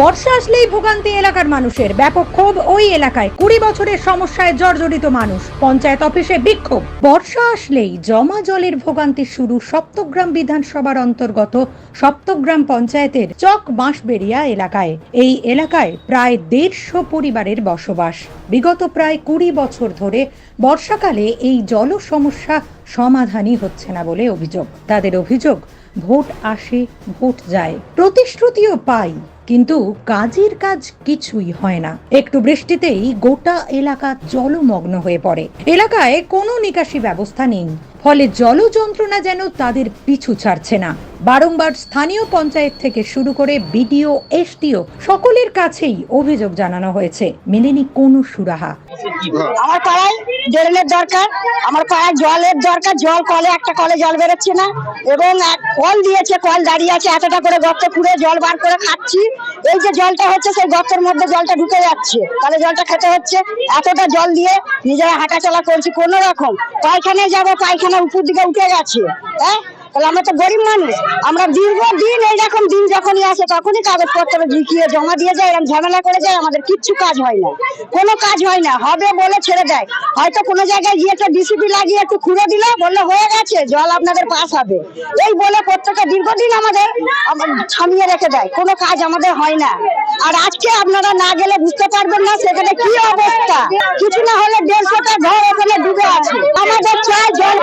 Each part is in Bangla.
বর্ষা আসলেই ভোগান্তি এলাকার মানুষের। ব্যাপক ক্ষোভ ওই এলাকায়। কুড়ি বছরের সমস্যায় জর্জরিত মানুষ। পঞ্চায়েত অফিসে বিক্ষোভ। বর্ষা আসলেই জমা জলের ভোগান্তি শুরু সপ্তগ্রাম বিধানসভার অন্তর্গত সপ্তগ্রাম পঞ্চায়েতের চক বাঁশবেড়িয়া এলাকায়। এই এলাকায় প্রায় দেড়শো পরিবারের বসবাস। বিগত প্রায় কুড়ি বছর ধরে বর্ষাকালে এই জল সমস্যা সমাধানই হচ্ছে না বলে অভিযোগ। তাদের অভিযোগ, ভোট আসে, ভোট যায়। প্রতিশ্রুতিও পাই। কিন্তু কাজের কাজ কিছুই হয় না। একটু বৃষ্টিতেই গোটা এলাকা জলমগ্ন হয়ে পড়ে। এলাকায় কোনো নিকাশি ব্যবস্থা নেই। ফলে জল যন্ত্রণা যেন তাদের পিছু ছাড়ছে না। বারংবার স্থানীয় পঞ্চায়েত থেকে শুরু করে বিডিও, এসডিও সকলের কাছেই অভিযোগ জানানো হয়েছে। মেলেনি কোনো সুরাহা। আমার পাড়ায় ড্রেনের দরকার, আমার পাড়ায় জলের দরকার, জল কলে একটা কলে জল বেরোচ্ছে না। এবং কল দিয়েছে, কল দাঁড়িয়ে আছে, এতটা করে গর্ত খুঁড়ে জল বার করে খাচ্ছি। এই যে জলটা হচ্ছে, সেই গর্তের মধ্যে জলটা ঢুকে যাচ্ছে। তাহলে জলটা খেতে হচ্ছে। এতটা জল দিয়ে নিজেরা হাঁটাচলা করছি, কোনো রকম। পায়খানায় যাব, পায়খানা উপর দিকে উঠে গেছে। হ্যাঁ? তাহলে আমরা তো গরিব মানুষ। আমরা দীর্ঘদিন এইরকম দিন যখনই আসে তখনই কাগজপত্র ঢুকিয়ে জমা দিয়ে যায় এরকম ঝামেলা করে যায়, আমাদের কিচ্ছু কাজ হয় না। কোনো কাজ হয় না। হবে বলে ছেড়ে দেয়। হয়তো কোনো জায়গায় গিয়ে একটা ডিসিপি লাগিয়ে একটু খুঁড়ে দিলে, বললে, হয়ে গেছে, জল আপনাদের পাস হবে। এই বলে প্রত্যেকটা দীর্ঘদিন আমাদের থামিয়ে রেখে দেয়। কোনো কাজ আমাদের হয় না। আর আজকে আপনারা না গেলে বুঝতে পারবেন না সেখানে কি অবস্থা। কিছু না হলে দেড়শোটা ঘর ডুবে আছে আমাদের চাই চাই।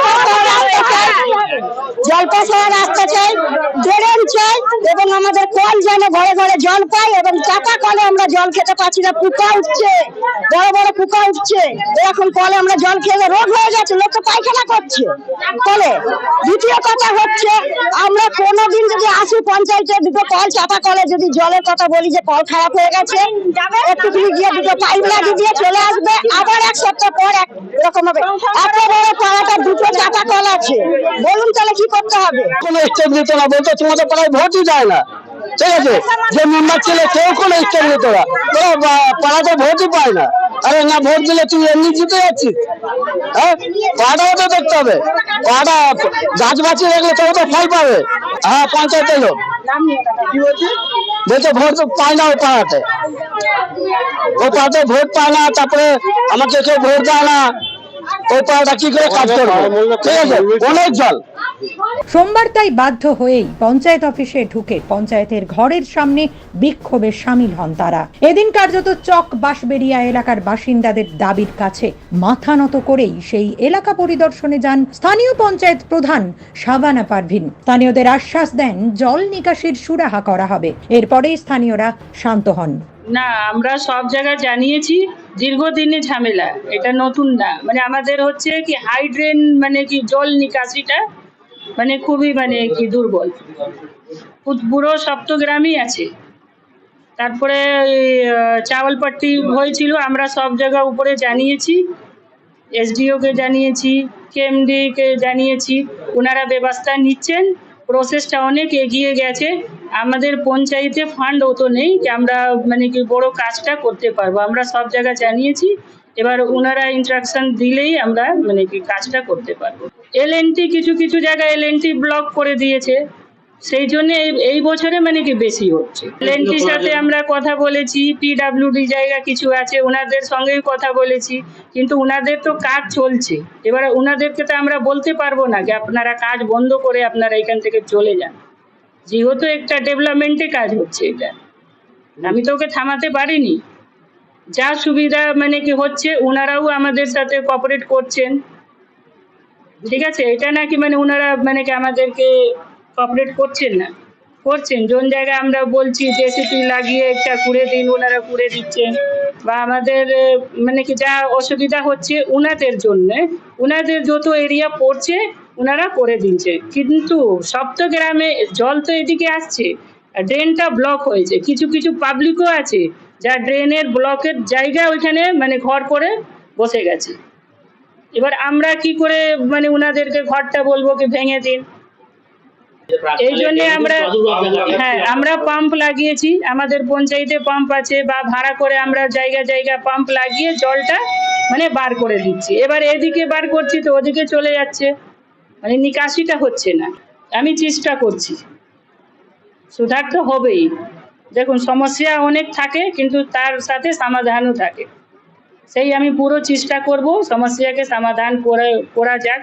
রাস্তা চাই। ড্রেন চাই এবং আমাদের কল যেন ঘরে ঘরে জল এবং চাপা কলে আমরা জল খেতে পাচ্ছি না, পোকা উঠছে। বড় বড় পোকা উঠছে। এরকম কলে আমরা জল খেলে রোগ হয়ে গেছে লোক তো পায়খানা করছে। কলে দ্বিতীয় কথা হচ্ছে, আমরা কোনোদিন যদি আসি পঞ্চায়েতে দুটো কল, চাপা কলে যদি জলের কথা বলি যে কল খারাপ হয়ে গেছে গিয়ে দুটো পাইপ লাগিয়ে দিয়ে চলে আসবে। আবার এক সপ্তাহ পর এক এরকম হবে। এত বড় পাড়াটা দুটো চাপা কল আছে। বলুন তাহলে কি করতে হবে? কোনো স্টেপ নিত না বলতো তোমাদের পাড়ায় ভোটই যায় না। ঠিক আছে? যে মেম্বার ছিল কেউ কোনো স্টেপ নিত না। তোরা পাড়াতে ভোটই পায় না। আরে না ভোট দিলে তুই এমনি জিতে যাচ্ছিস। হ্যাঁ? পাড়াটাও তো দেখতে হবে। পাড়া গাছ বাঁচিয়ে রাখলে তবে তো ফল পাবে। হ্যাঁ পঞ্চায়েতের লোক। বলছে? ভোট তো পায় না ওই পাড়াতে। ওই পাড়াতে ভোট পায় না তারপরে আমাকে কেউ ভোট দেয় না। ওই পাড়াটা কি করে কাজ করবে? ঠিক আছে অনেক জল। সোমবার তাই বাধ্য হয়েই পঞ্চায়েত অফিসে ঢুকে পঞ্চায়েতের ঘরের সামনে বিক্ষোভে সামিল হন তারা। এদিন কার্যত চক বাঁশবেড়িয়া এলাকার বাসিন্দাদের দাবির কাছে মাথা নত করেই সেই এলাকা পরিদর্শনে যান স্থানীয় পঞ্চায়েত প্রধান শাবানা পারভিন। স্থানীয়দের আশ্বাস দেন জল নিকাশির সুরাহা করা হবে। এরপরেই স্থানীয়রা শান্ত হন। না, আমরা সব জায়গায় জানিয়েছি দীর্ঘদিনের ঝামেলা, এটা নতুন না। মানে আমাদের হচ্ছে কি হাইড্রেন মানে কি, জল নিকাশিটা মানে খুবই মানে কি দুর্বল। পুরো সপ্তগ্রামই আছে। তারপরে চাওয়ালপট্টি হয়েছিল, আমরা সব জায়গা উপরে জানিয়েছি এসডিওকে জানিয়েছি কেএমডিকে জানিয়েছি ওনারা ব্যবস্থা নিচ্ছেন প্রসেসটা অনেক এগিয়ে গেছে। আমাদের পঞ্চায়েতে ফান্ড অত নেই যে আমরা মানে কি বড় কাজটা করতে পারব। আমরা সব জায়গা জানিয়েছি এবার ওনারা ইনস্ট্রাকশন দিলেই আমরা মানে কি কাজটা করতে পারব। এল কিছু কিছু জায়গায় এল ব্লক করে দিয়েছে সেই জন্য এই- বছরে মানে কি বেশি হচ্ছে। এলএনটির সাথে আমরা কথা বলেছি পিডাব্লিউডি জায়গা কিছু আছে ওনাদের সঙ্গেও কথা বলেছি কিন্তু ওনাদের তো কাজ চলছে। এবার ওনাদেরকে তো আমরা বলতে পারব না যে আপনারা কাজ বন্ধ করে আপনারা এখান থেকে চলে যান। যেহেতু একটা ডেভেলপমেন্টে কাজ হচ্ছে এটা। আমি তো ওকে থামাতে পারিনি। যা সুবিধা মানে কি হচ্ছে, ওনারাও আমাদের সাথে কোঅপারেট করছেন। ঠিক আছে? এটা নাকি মানে ওনারা মানে কি আমাদেরকে কোঅপারেট করছেন না? করছেন। যোন জায়গায় আমরা বলছি জেসিপি লাগিয়ে একটা কুড়ে দিন ওনারা কুড়ে দিচ্ছেন। বা আমাদের মানে কি যা অসুবিধা হচ্ছে, ওনাদের জন্য, ওনাদের যত এরিয়া পড়ছে ওনারা করে দিচ্ছে কিন্তু সপ্ত গ্রামে জল তো এদিকে আসছে ড্রেনটা ব্লক হয়েছে। কিছু কিছু পাবলিকও আছে, যা ড্রেনের ব্লকের জায়গা ওইখানে মানে ঘর করে বসে গেছে। এবার আমরা কি করে মানে ওনাদেরকে ঘরটা বলব কি ভেঙে দিন? এই জন্য আমরা হ্যাঁ আমরা পাম্প লাগিয়েছি। আমাদের পঞ্চায়েতে পাম্প আছে বা ভাড়া করে আমরা জায়গা জায়গা পাম্প লাগিয়ে জলটা মানে বার করে দিচ্ছি। এবার এদিকে বার করছি তো ওদিকে চলে যাচ্ছে। মানে নিকাশিটা হচ্ছে না। আমি চেষ্টা করছি। সুধার তো হবেই। দেখুন, সমস্যা অনেক থাকে, কিন্তু তার সাথে সমাধানও থাকে। সেই আমি পুরো চেষ্টা করব, সমস্যাকে সমাধান করে, করা যাক।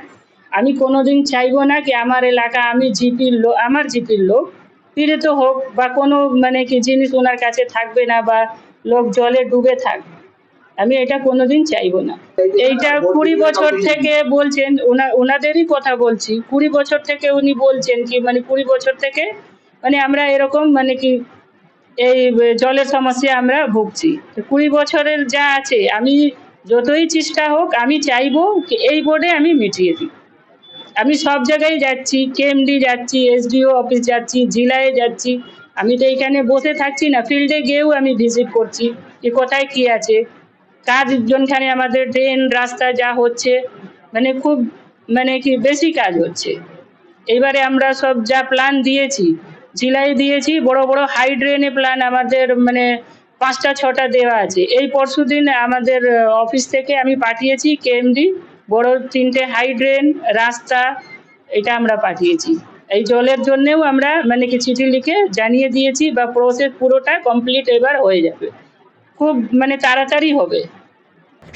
আমি কোনোদিন চাইব না কি আমার এলাকা, আমি জিপির লোক আমার জিপির লোক, পীড়িত হোক বা কোনো মানে কি জিনিস ওনার কাছে থাকবে না বা লোক জলে ডুবে থাকবে আমি এটা কোনোদিন চাইব না। এইটা কুড়ি বছর থেকে বলছেন, ওনা, ওনাদেরই কথা বলছি। কুড়ি বছর থেকে উনি বলছেন কি মানে কুড়ি বছর থেকে মানে আমরা এরকম মানে কি, এই জলের সমস্যা আমরা ভুগছি। কুড়ি বছরের যা আছে, আমি যতই চেষ্টা হোক, আমি চাইব এই বোর্ডে আমি মিটিয়ে দিই। আমি সব জায়গায় যাচ্ছি, কেএমডি যাচ্ছি, এসডিও অফিস যাচ্ছি, জেলায় যাচ্ছি। আমি তো এখানে বসে থাকছি না, ফিল্ডে গিয়েও আমি ভিজিট করছি যে কোথায় কি আছে। কাজ জনখানে আমাদের ড্রেন রাস্তা যা হচ্ছে মানে খুব মানে কি বেশি কাজ হচ্ছে। এবারে আমরা সব যা প্ল্যান দিয়েছি জেলায় দিয়েছি, বড় বড় হাই ড্রেনে প্ল্যান আমাদের মানে পাঁচটা, ছটা দেওয়া আছে। এই পরশু দিন আমাদের অফিস থেকে আমি পাঠিয়েছি কেএমডি বড় তিনটে হাই ড্রেন রাস্তা, এটা আমরা পাঠিয়েছি। এই জলের জন্যেও আমরা মানে কি চিঠি লিখে জানিয়ে দিয়েছি বা প্রসেস পুরোটা কমপ্লিট এবার হয়ে যাবে। খুব মানে তাড়াতাড়ি হবে।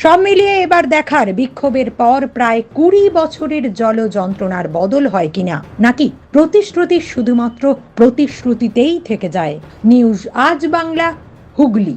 সব মিলিয়ে এবার দেখার বিক্ষোভের পর প্রায় কুড়ি বছরের জল যন্ত্রণার বদল হয় কিনা? নাকি প্রতিশ্রুতি শুধুমাত্র প্রতিশ্রুতিতেই থেকে যায়? নিউজ আজ বাংলা, হুগলি।